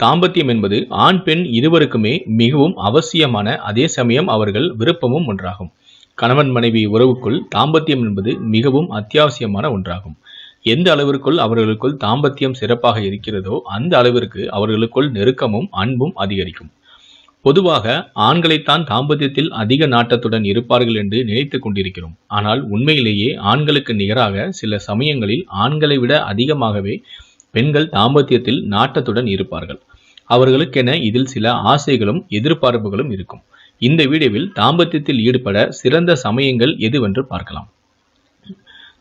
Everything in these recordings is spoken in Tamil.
தாம்பத்தியம் என்பது ஆண் பெண் இருவருக்குமே மிகவும் அவசியமான அதே சமயம் அவர்கள் விருப்பமும் ஒன்றாகும். கணவன் மனைவி உறவுக்குள் தாம்பத்தியம் என்பது மிகவும் அத்தியாவசியமான ஒன்றாகும். எந்த அளவிற்குள் அவர்களுக்குள் தாம்பத்தியம் சிறப்பாக இருக்கிறதோ அந்த அளவிற்கு அவர்களுக்குள் நெருக்கமும் அன்பும் அதிகரிக்கும். பொதுவாக ஆண்களைத்தான் தாம்பத்தியத்தில் அதிக நாட்டத்துடன் இருப்பார்கள் என்று நினைத்துக் கொண்டிருக்கிறோம். ஆனால் உண்மையிலேயே ஆண்களுக்கு நிகராக சில சமயங்களில் ஆண்களை விட அதிகமாகவே பெண்கள் தாம்பத்தியத்தில் நாட்டத்துடன் இருப்பார்கள். அவர்களுக்கென இதில் சில ஆசைகளும் எதிர்பார்ப்புகளும் இருக்கும். இந்த வீடியோவில் தாம்பத்தியத்தில் ஈடுபட சிறந்த சமயங்கள் எதுவென்று பார்க்கலாம்.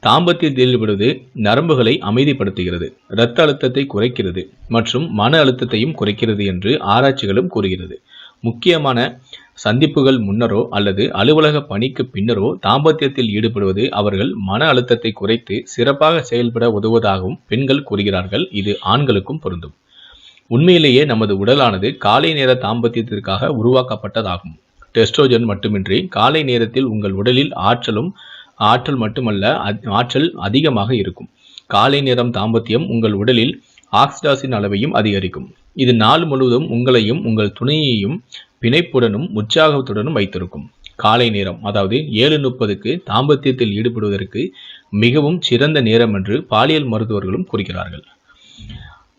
தாம்பத்தியத்தில் ஈடுபடுவது நரம்புகளை அமைதிப்படுத்துகிறது இரத்த அழுத்தத்தை குறைக்கிறது மற்றும் மன அழுத்தத்தையும் குறைக்கிறது என்று ஆராய்ச்சிகளும் கூறுகிறது. முக்கியமான சந்திப்புகள் முன்னரோ அல்லது அலுவலக பணிக்கு பின்னரோ தாம்பத்தியத்தில் ஈடுபடுவது அவர்கள் மன அழுத்தத்தை குறைத்து சிறப்பாக செயல்பட உதவுவதாகவும் பெண்கள் கூறுகிறார்கள். இது ஆண்களுக்கும் பொருந்தும். உண்மையிலேயே நமது உடலானது காலை நேர தாம்பத்தியத்திற்காக உருவாக்கப்பட்டதாகும். டெஸ்ட்ரோஜன் மட்டுமின்றி காலை நேரத்தில் உங்கள் உடலில் ஆற்றலும் ஆற்றல் மட்டுமல்ல ஆற்றல் அதிகமாக இருக்கும். காலை நேரம் தாம்பத்தியம் உங்கள் உடலில் ஆக்சிடாசின் அளவையும் அதிகரிக்கும். இது நாள் முழுவதும் உங்களையும் உங்கள் துணையையும் பிணைப்புடனும் உற்சாகத்துடனும் வைத்திருக்கும். காலை நேரம் அதாவது ஏழு முப்பதுக்கு தாம்பத்தியத்தில் ஈடுபடுவதற்கு மிகவும் சிறந்த நேரம் என்று பாலியல் மருத்துவர்களும் கூறுகிறார்கள்.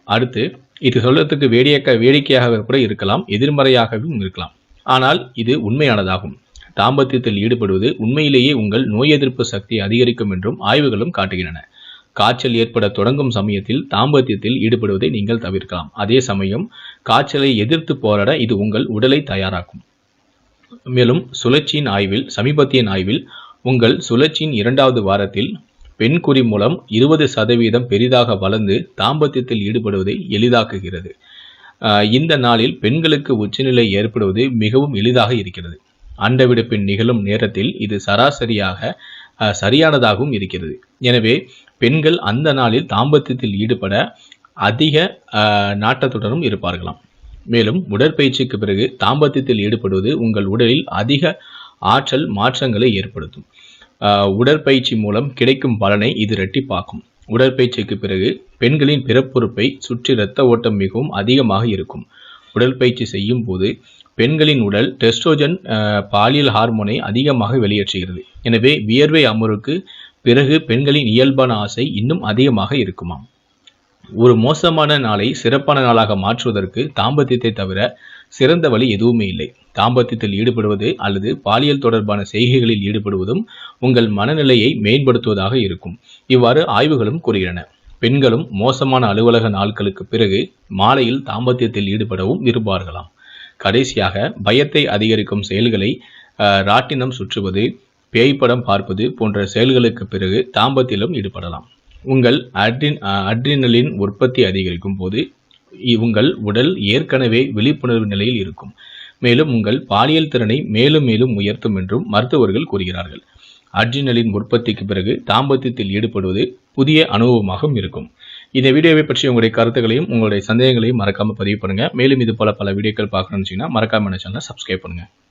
அடுத்து இது சொல்றதுக்கு வேடியக்க வேடிக்கையாக கூட இருக்கலாம் எதிர்மறையாகவும் இருக்கலாம். ஆனால் இது உண்மையானதாகும். தாம்பத்தியத்தில் ஈடுபடுவது உண்மையிலேயே உங்கள் நோய் எதிர்ப்பு சக்தி அதிகரிக்கும் என்றும் ஆய்வுகளும் காட்டுகின்றன. காய்ச்சல் ஏற்பட தொடங்கும் சமயத்தில் தாம்பத்தியத்தில் ஈடுபடுவதை நீங்கள் தவிர்க்கலாம். அதே சமயம் காய்ச்சலை எதிர்த்து போராட இது உங்கள் உடலை தயாராக்கும். மேலும் சுழற்சியின் ஆய்வில் சமீபத்திய ஆய்வில் உங்கள் சுழற்சியின் இரண்டாவது வாரத்தில் பெண் குறி மூலம் இருபது சதவீதம் பெரிதாக வளர்ந்து தாம்பத்தியத்தில் ஈடுபடுவதை எளிதாக்குகிறது. இந்த நாளில் பெண்களுக்கு உச்சநிலை ஏற்படுவது மிகவும் எளிதாக இருக்கிறது. அண்டவிடுப்பின் நிகழும் நேரத்தில் இது சராசரியாக சரியானதாகவும் இருக்கிறது. எனவே பெண்கள் அந்த நாளில் தாம்பத்தியத்தில் ஈடுபட அதிக நாட்டத்துடனும் இருப்பார்களாம். மேலும் உடற்பயிற்சிக்கு பிறகு தாம்பத்தியத்தில் ஈடுபடுவது உங்கள் உடலில் அதிக ஆற்றல் மாற்றங்களை ஏற்படுத்தும். உடற்பயிற்சி மூலம் கிடைக்கும் பலனை இது ரெட்டிப்பாக்கும் உடற்பயிற்சிக்கு பிறகு பெண்களின் பிறப்புறுப்பை சுற்றி இரத்த ஓட்டம் மிகவும் அதிகமாக இருக்கும். உடற்பயிற்சி செய்யும் போது பெண்களின் உடல் டெஸ்ட்ரோஜன் பாலியல் ஹார்மோனை அதிகமாக வெளியேற்றுகிறது. எனவே வியர்வை அமருக்கு பிறகு பெண்களின் இயல்பான ஆசை இன்னும் அதிகமாக இருக்குமாம். ஒரு மோசமான நாளை சிறப்பான நாளாக மாற்றுவதற்கு தாம்பத்தியத்தை தவிர சிறந்த வழி எதுவுமே இல்லை. தாம்பத்தியத்தில் ஈடுபடுவது அல்லது பாலியல் தொடர்பான செய்கைகளில் ஈடுபடுவதும் உங்கள் மனநிலையை மேம்படுத்துவதாக இருக்கும். இவ்வாறு ஆய்வுகளும் கூறுகின்றன. பெண்களும் மோசமான அலுவலக நாட்களுக்கு பிறகு மாலையில் தாம்பத்தியத்தில் ஈடுபடவும் விரும்பார்களாம் கடைசியாக பயத்தை அதிகரிக்கும் செயல்களை ராட்டினம் சுற்றுவது பேய் படம் பார்ப்பது போன்ற செயல்களுக்கு பிறகு தாம்பத்திலும் ஈடுபடலாம். உங்கள் அட்ரின் அட்ரினலின் உற்பத்தி அதிகரிக்கும் போது உங்கள் உடல் ஏற்கனவே விழிப்புணர்வு நிலையில் இருக்கும். மேலும் உங்கள் பாலியல் திறனை மேலும் மேலும் உயர்த்தும் என்றும் மருத்துவர்கள் கூறுகிறார்கள். அட்ரினலின் உற்பத்திக்கு பிறகு தாம்பத்தியத்தில் ஈடுபடுவது புதிய அனுபவமாகவும் இருக்கும். இந்த வீடியோவை பற்றி உங்களுடைய கருத்துக்களையும் உங்களுடைய சந்தேகங்களையும் மறக்காமல் பதிவு பண்ணுங்கள் மேலும் இது போல பல வீடியோக்கள் பார்க்கணும்னு என்ன சேனலை சப்ஸ்கிரைப் பண்ணுங்கள்